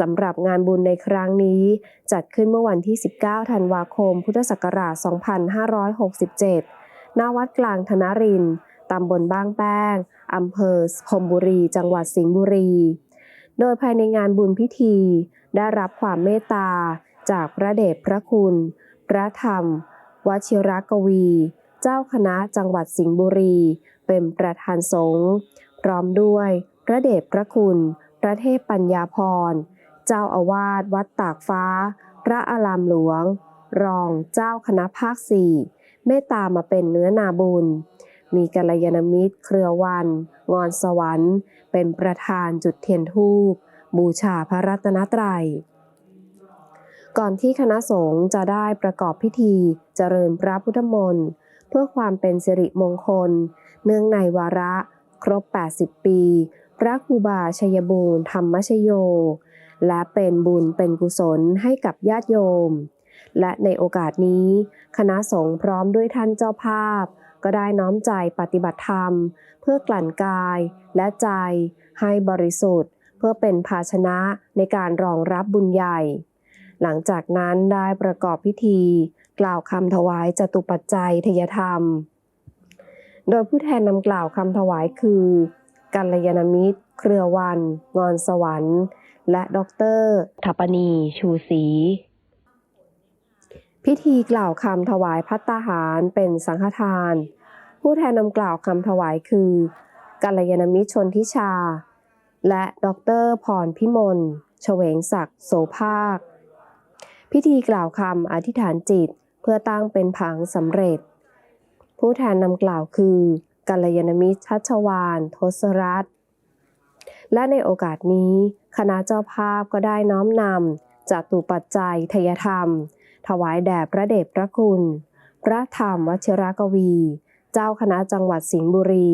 สำหรับงานบุญในครั้งนี้ จัดขึ้นเมื่อวันที่ 19 ธันวาคม พุทธศักราช 2567 ณ วัดกลางธนรินทร์ตำบลบ้างแป้ง อำเภอพมบุรี จังหวัดสิงห์บุรี โดยภายในงานบุญพิธี ได้รับความเมตตา จากพระเดชพระคุณ พระธรรม วชิรกวี เจ้าคณะจังหวัดสิงห์บุรี เป็นประธานสงฆ์ พร้อมด้วยพระเดชพระคุณ พระเทพปัญญาพร เจ้าอาวาสวัดตากฟ้า พระอารามหลวง รองเจ้าคณะภาคสี่เมตตามาเป็นเนื้อนาบุญ มีกัลยาณมิตร เครือวัน งอนสวรรค์ เป็นประธานจุดเทียนธูปบูชาพระรัตนตรัย ก่อนที่คณะสงฆ์จะได้ประกอบพิธีเจริญพระพุทธมนต์เพื่อความเป็นสิริมงคล เนื่องในวาระ ครบ 80 ปี พระครูบาชัยบูรณ์ธรรมชโย และเป็นบุญเป็นกุศลให้กับญาติโยม และในโอกาสนี้ คณะสงฆ์พร้อมด้วยท่านเจ้าภาพ ก็ได้น้อมใจปฏิบัติธรรม เพื่อกลั่นกายและใจให้บริสุทธิ์ เพื่อเป็นภาชนะในการรองรับบุญใหญ่ หลังจากนั้นได้ประกอบพิธี กล่าวคำถวายจตุปัจจัยทยธรรม โดยผู้แทนนำกล่าวคำถวายคือกัลยาณมิตร เครือวัน งอนสวรรค์ และดอกเตอรทัปนีชูศรีพิธีกล่าวคำถวายพัตตาหารเป็นสังฆทาน ผู้แทนนำกล่าวคำถวายคือกัลยาณมิตรชนทิชา และดอกเตอรพรพิมลเฉวงศักดิ์โสภาค พิธีกล่าวคำอธิษฐานจิตเพื่อตั้งเป็นผังสำเร็จ ผู้แทนนำกล่าวคือกัลยาณมิตรชัชวานทศรัตน์ และในโอกาสนี้ คณะเจ้าภาพก็ได้น้อมนำจตุปัจจัยทยธรรม ถวายแด่พระเดชพระคุณ พระธรรมวชิรกวี เจ้าคณะจังหวัดสิงห์บุรี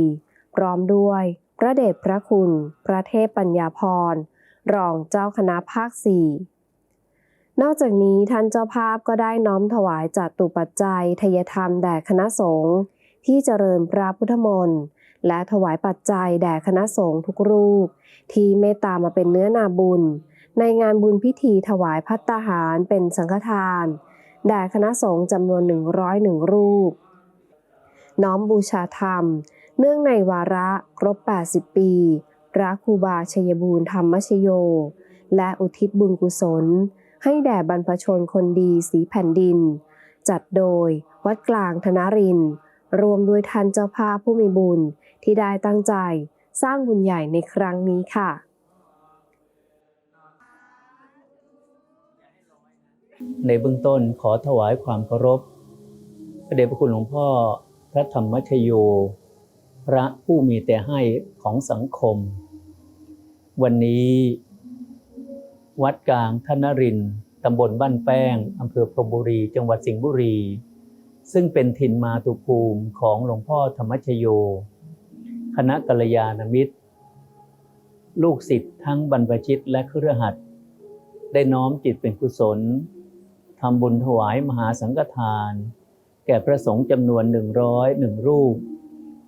พร้อมด้วย พระเดชพระคุณ พระเทพปัญญาพร รองเจ้าคณะภาคสี่นอกจากนี้ท่านเจ้าภาพก็ได้น้อมถวายจัตุปัจจัยทยธรรมแด่คณะสงฆ์ที่เจริญพระพุทธมนต์ และถวายปัจจัยแด่คณะสงฆ์ทุกรูป ที่เมตตามาเป็นเนื้อนาบุญ ในงานบุญพิธีถวายพัตตาหารเป็นสังฆทานแด่คณะสงฆ์จำนวน 101 รูป น้อมบูชาธรรม เนื่องในวาระครบ 80 ปีพระครูบาชัยบูรณ์ธรรมชโย และอุทิศบุญกุศล ให้แด่บรรพชนคนดีสีแผ่นดิน จัดโดยวัดกลางธนรินทร์รวมด้วยท่านเจ้าภาพผู้มีบุญ ที่ได้ตั้งใจสร้างบุญใหญ่ในครั้งนี้ค่ะ ในเบื้องต้นขอถวายความเคารพพระเดชพระคุณหลวงพ่อพระธรรมชโย พระผู้มีแต่ให้ของสังคม วันนี้ วัดกลางธนรินตำบลบ้านแป้งอำเภอพรมบุรี จังหวัดสิงห์บุรี ซึ่งเป็นถิ่นมาตุภูมิของหลวงพ่อธรรมชโย คณะกัลยาณมิตร ลูกศิษย์ทั้งบรรพชิตและเครือขัดได้น้อมจิตเป็นกุศลทำบุญถวายมหาสังฆทาน แก่พระสงฆ์จำนวนหนึ่งร้อยหนึ่งรูป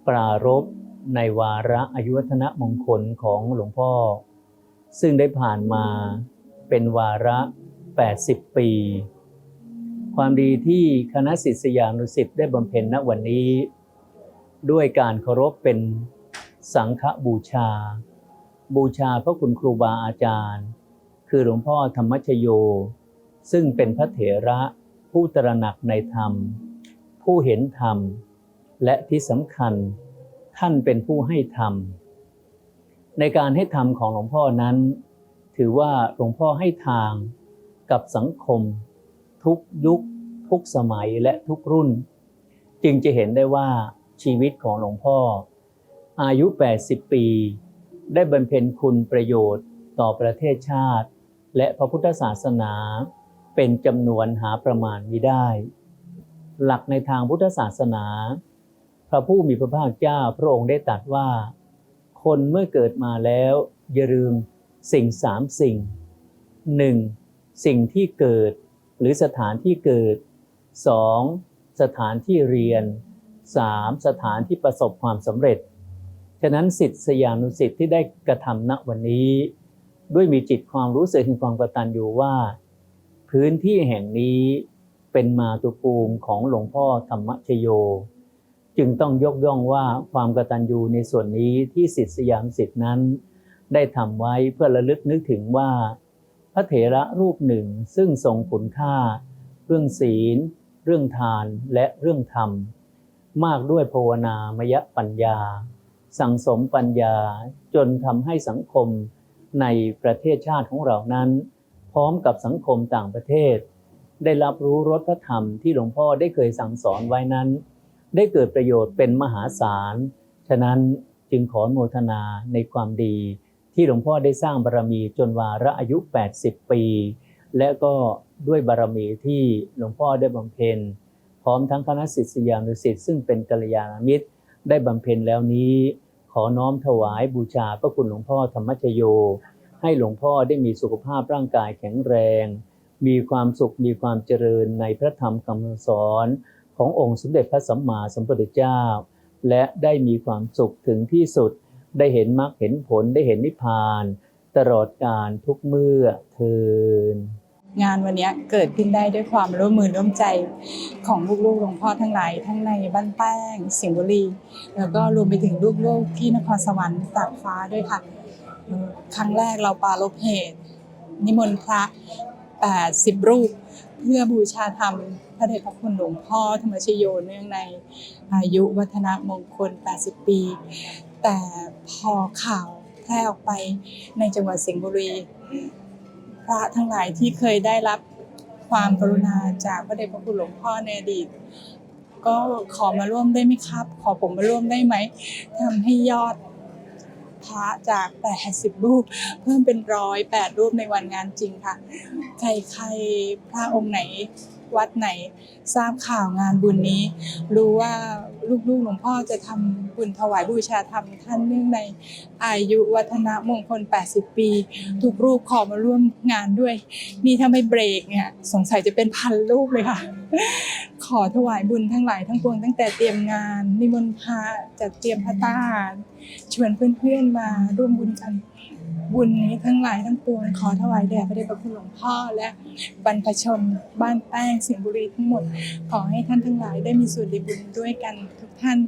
ปรารภในวาระอายุวัฒนมงคลของหลวงพ่อ ซึ่งได้ผ่านมาเป็นวาระ 80 ปี ความดีที่คณะศิษยานุศิษย์ได้บำเพ็ญณวันนี้ ด้วยการเคารพเป็น สังฆบูชา บูชาพระคุณครูบาอาจารย์ คือหลวงพ่อธรรมชโย ซึ่งเป็นพระเถระผู้ตระหนักในธรรม ผู้เห็นธรรม และที่สำคัญท่านเป็นผู้ให้ธรรม ในการให้ธรรมของหลวงพ่อนั้น ถือว่าหลวงพ่อให้ทางกับสังคม ทุกยุค ทุกสมัยและทุกรุ่น จึงจะเห็นได้ว่าชีวิตของหลวงพ่อ อายุ 80 ปี ได้บำเพ็ญคุณประโยชน์ต่อประเทศชาติ และพระพุทธศาสนา เป็นจำนวนหาประมาณมิได้ หลักในทางพุทธศาสนา พระผู้มีพระภาคเจ้าพระองค์ได้ตรัสว่า คนเมื่อเกิดมาแล้วอย่าลืมสิ่งสามสิ่งหนึ่งสิ่งที่เกิดหรือสถานที่เกิดสองสถานที่เรียนสามสถานที่ประสบความสำเร็จ ฉะนั้นสิทธิสยานุสิทธิ์ที่ได้กระทำณวันนี้ ด้วยมีจิตความรู้สึกถึงความกตัญญูว่า พื้นที่แห่งนี้เป็นมาตุภูมิของหลวงพ่อธรรมชโย จึงต้องยกย่องว่าความกตัญญูในส่วนนี้ที่สิทธิสยามสิทธินั้น ได้ทำไว้เพื่อระลึกนึกถึงว่า พระเถระรูปหนึ่งซึ่งทรงคุณค่า เรื่องศีล เรื่องทานและเรื่องธรรม มากด้วยภาวนามยปัญญา สั่งสมปัญญาจนทำให้สังคมในประเทศชาติของเรานั้น พร้อมกับสังคมต่างประเทศ ได้รับรู้รสพระธรรมที่หลวงพ่อได้เคยสั่งสอนไว้นั้น ได้เกิดประโยชน์เป็นมหาศาล ฉะนั้นจึงขอโมทนาในความดี ที่หลวงพ่อได้สร้างบารมีจนวาระอายุ 80 ปี และก็ด้วยบารมีที่หลวงพ่อได้บำเพ็ญพร้อมทั้งคณะศิษยานุศิษย์ซึ่งเป็นกัลยาณมิตรได้บำเพ็ญแล้วนี้ ขอน้อมถวายบูชาพระคุณหลวงพ่อธรรมชโย ให้หลวงพ่อได้มีสุขภาพร่างกายแข็งแรง มีความสุขมีความเจริญในพระธรรมคำสอนขององค์สมเด็จพระสัมมาสัมพุทธเจ้า และได้มีความสุขถึงที่สุด ได้เห็นมรรคเห็นผลได้เห็นนิพพาน ตลอดการทุกเมื่อเทิน งานวันนี้เกิดขึ้นได้ด้วยความร่วมมือร่วมใจของลูกๆหลวงพ่อทั้งหลายทั้งในบ้านแป้งสิงห์บุรี แล้วก็รวมไปถึงลูกๆที่นครสวรรค์ตากฟ้าด้วยค่ะ ครั้งแรกเราปารภเหตุ นิมนต์พระ 80 รูป เพื่อบูชาธรรมพระเดชพระคุณหลวงพ่อธรรมชโยเนื่องในอายุวัฒนมงคล 80 ปี แต่พอข่าวแพร่ออกไปในจังหวัดสิงห์บุรี พระทั้งหลายที่เคยได้รับความกรุณาจากพระเดชพระคุณหลวงพ่อในอดีต ก็ขอมาร่วมได้ไหมครับ ขอผมมาร่วมได้ไหมทำให้ยอดพระจาก 80 รูป เพิ่มเป็นร้อยแปดรูปในวันงานจริงค่ะ ใครๆพระองค์ไหนวัดไหนทราบข่าวงานบุญนี้ รู้ว่า ลูกๆหลวงพ่อจะทำบุญถวายบูชาธรรมท่านเนื่องในอายุวัฒนมงคล 80 ปี ทุกรูปขอมาร่วมงานด้วย นี่ถ้าไม่เบรกเนี่ยสงสัยจะเป็นพันรูปเลยค่ะ ขอถวายบุญทั้งหลายทั้งปวงตั้งแต่เตรียมงานนิมนต์พระจัดเตรียมพระตาหารชวนเพื่อนๆมาร่วมบุญกัน บุญนี้ทั้งหลายทั้งปวงขอถวายแด่พระเดชพระคุณหลวงพ่อและบรรพชนบ้านแป้งสิงห์บุรีทั้งหมด ขอให้ท่านทั้งหลายได้มีส่วนในบุญด้วยกันทุกท่าน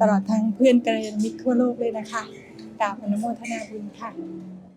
ตลอดทั้งเพื่อนกัลยาณมิตรทั่วโลกเลยนะคะกราบอนุโมทนาบุญค่ะ